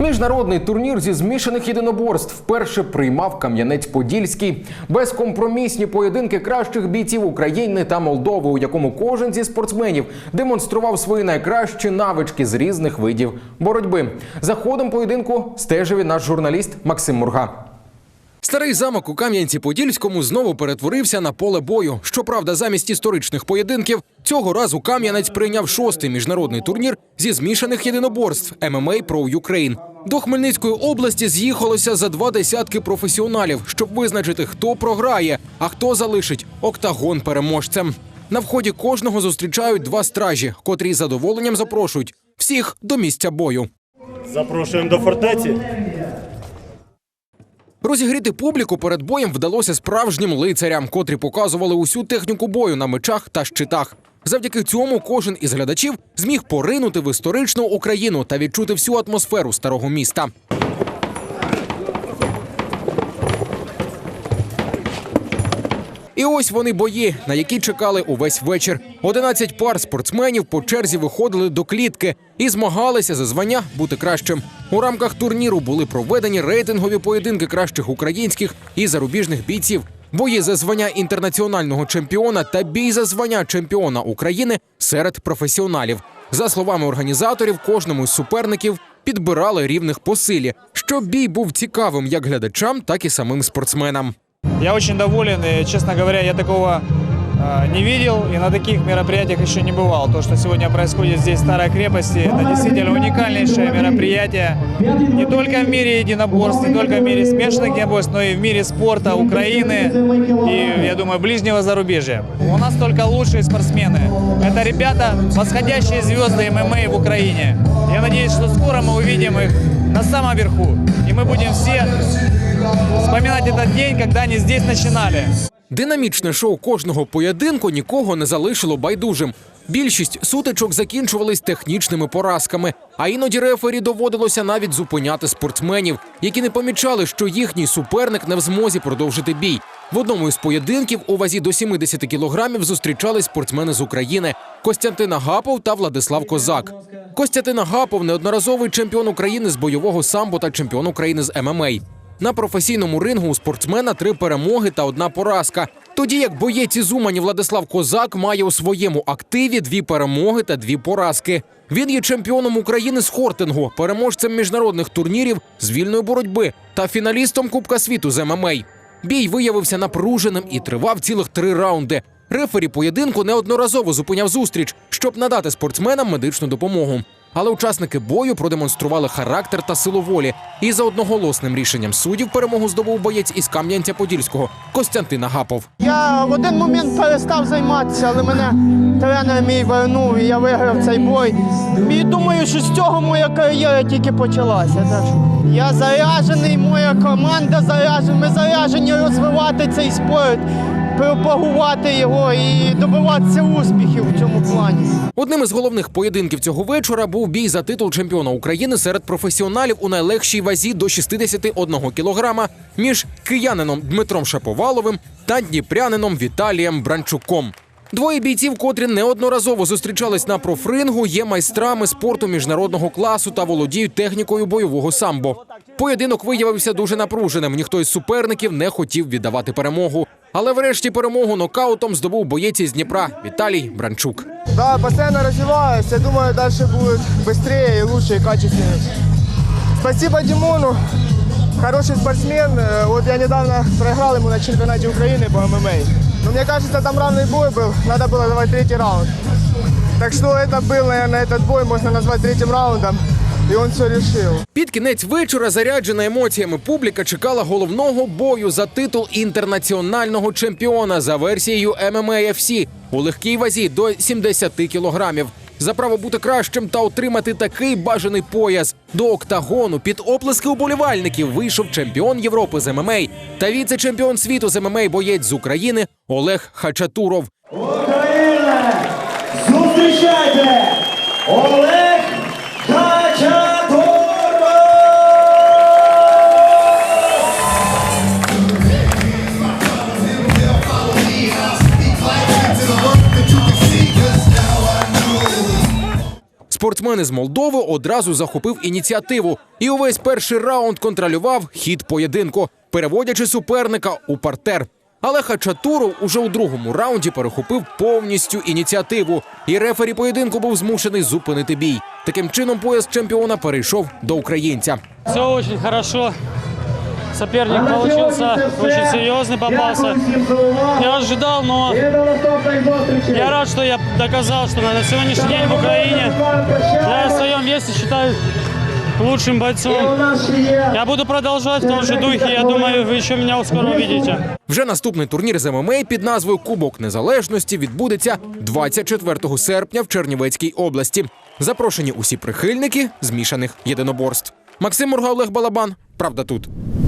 Міжнародний турнір зі змішаних єдиноборств вперше приймав Кам'янець-Подільський. Безкомпромісні поєдинки кращих бійців України та Молдови, у якому кожен зі спортсменів демонстрував свої найкращі навички з різних видів боротьби. За ходом поєдинку стежив і наш журналіст Максим Мурга. Старий замок у Кам'янці-Подільському знову перетворився на поле бою. Щоправда, замість історичних поєдинків цього разу Кам'янець прийняв шостий міжнародний турнір зі змішаних єдиноборств MMA Pro Ukraine. До Хмельницької області з'їхалося за два десятки професіоналів, щоб визначити, хто програє, а хто залишить октагон переможцем. На вході кожного зустрічають два стражі, котрі задоволенням запрошують всіх до місця бою. Запрошуємо до фортеці. Розігріти публіку перед боєм вдалося справжнім лицарям, котрі показували усю техніку бою на мечах та щитах. Завдяки цьому кожен із глядачів зміг поринути в історичну Україну та відчути всю атмосферу старого міста. І ось вони бої, на які чекали увесь вечір. 11 пар спортсменів по черзі виходили до клітки і змагалися за звання бути кращим. У рамках турніру були проведені рейтингові поєдинки кращих українських і зарубіжних бійців. Бої за звання інтернаціонального чемпіона та бій за звання чемпіона України серед професіоналів. За словами організаторів, кожному з суперників підбирали рівних по силі, щоб бій був цікавим як глядачам, так і самим спортсменам. Я очень доволен, и, честно говоря, я такого не видел и на таких мероприятиях еще не бывал. То, что сегодня происходит здесь в Старой крепости, это действительно уникальнейшее мероприятие. Не только в мире единоборств, не только в мире смешанных единоборств, но и в мире спорта Украины и, я думаю, ближнего зарубежья. У нас только лучшие спортсмены. Это ребята, восходящие звезды ММА в Украине. Я надеюсь, что скоро мы увидим их на самом верху. И мы будем все вспоминать этот день, когда они здесь начинали. Динамічне шоу кожного поєдинку нікого не залишило байдужим. Більшість сутичок закінчувались технічними поразками, а іноді рефері доводилося навіть зупиняти спортсменів, які не помічали, що їхній суперник не в змозі продовжити бій. В одному із поєдинків у вазі до 70 кілограмів зустрічались спортсмени з України Костянтин Агапов та Владислав Козак. Костянтин Агапов неодноразовий чемпіон України з бойового самбо та чемпіон України з ММА. На професійному рингу у спортсмена три перемоги та одна поразка. Тоді як боєць із Умані Владислав Козак має у своєму активі дві перемоги та дві поразки. Він є чемпіоном України з хортингу, переможцем міжнародних турнірів з вільної боротьби та фіналістом Кубка світу з ММА. Бій виявився напруженим і тривав цілих три раунди. Рефері поєдинку неодноразово зупиняв зустріч, щоб надати спортсменам медичну допомогу. Але учасники бою продемонстрували характер та силу волі. І за одноголосним рішенням суддів перемогу здобув боєць із Кам'янця-Подільського Костянтин Агапов. Я в один момент перестав займатися, але мене тренер мій вернув і я виграв цей бой. І думаю, що з цього моя кар'єра тільки почалася. Я заряджений, моя команда заряджена. Ми заряджені розвивати цей спорт, пропагувати його і добиватися успіхів в цьому плані. Одним із головних поєдинків цього вечора був бій за титул чемпіона України серед професіоналів у найлегшій вазі до 61 кілограма між киянином Дмитром Шаповаловим та дніпрянином Віталієм Бранчуком. Двоє бійців, котрі неодноразово зустрічались на профрингу, є майстрами спорту міжнародного класу та володіють технікою бойового самбо. Поєдинок виявився дуже напруженим. Ніхто із суперників не хотів віддавати перемогу. Але врешті перемогу нокаутом здобув боєць із Дніпра Віталій Бранчук. Да, постоянно развиваюсь. Я думаю, дальше будет быстрее и лучше, и качественнее. Спасибо Димону. Хороший спортсмен. Э, Вот я недавно проиграл ему на чемпионате Украины по ММА. Но мне кажется, там равный бой был. Надо было давать третий раунд. Так что это был, наверное, этот бой можно назвать третьим раундом. И он все решил. Під кінець вечора, заряджена емоціями, публіка чекала головного бою за титул інтернаціонального чемпіона за версією MMA FC у легкій вазі до 70 кілограмів. За право бути кращим та отримати такий бажаний пояс до октагону під оплески уболівальників вийшов чемпіон Європи з ММА та віце-чемпіон світу з ММА боєць з України Олег Хачатуров. Україна! Зустрічайте! Олег спортсмен із Молдови одразу захопив ініціативу і увесь перший раунд контролював хід поєдинку, переводячи суперника у партер. Але Хачатуров уже у другому раунді перехопив повністю ініціативу, і рефері поєдинку був змушений зупинити бій. Таким чином, пояс чемпіона перейшов до українця. Все дуже хорошо. Соперник получился очень серьезный попался. Я ожидал, но я рад, что я доказал, что на сегодняшний день в Украине я в своем весе считаю лучшим бойцом. Я буду продолжать в том же духе. Я думаю, вы еще меня скоро увидите. Вже наступний турнір з ММА під назвою Кубок Незалежності відбудеться 24 серпня в Чернівецькій області. Запрошені усі прихильники змішаних єдиноборств. Максим Мурга, Олег Балабан. Правда тут.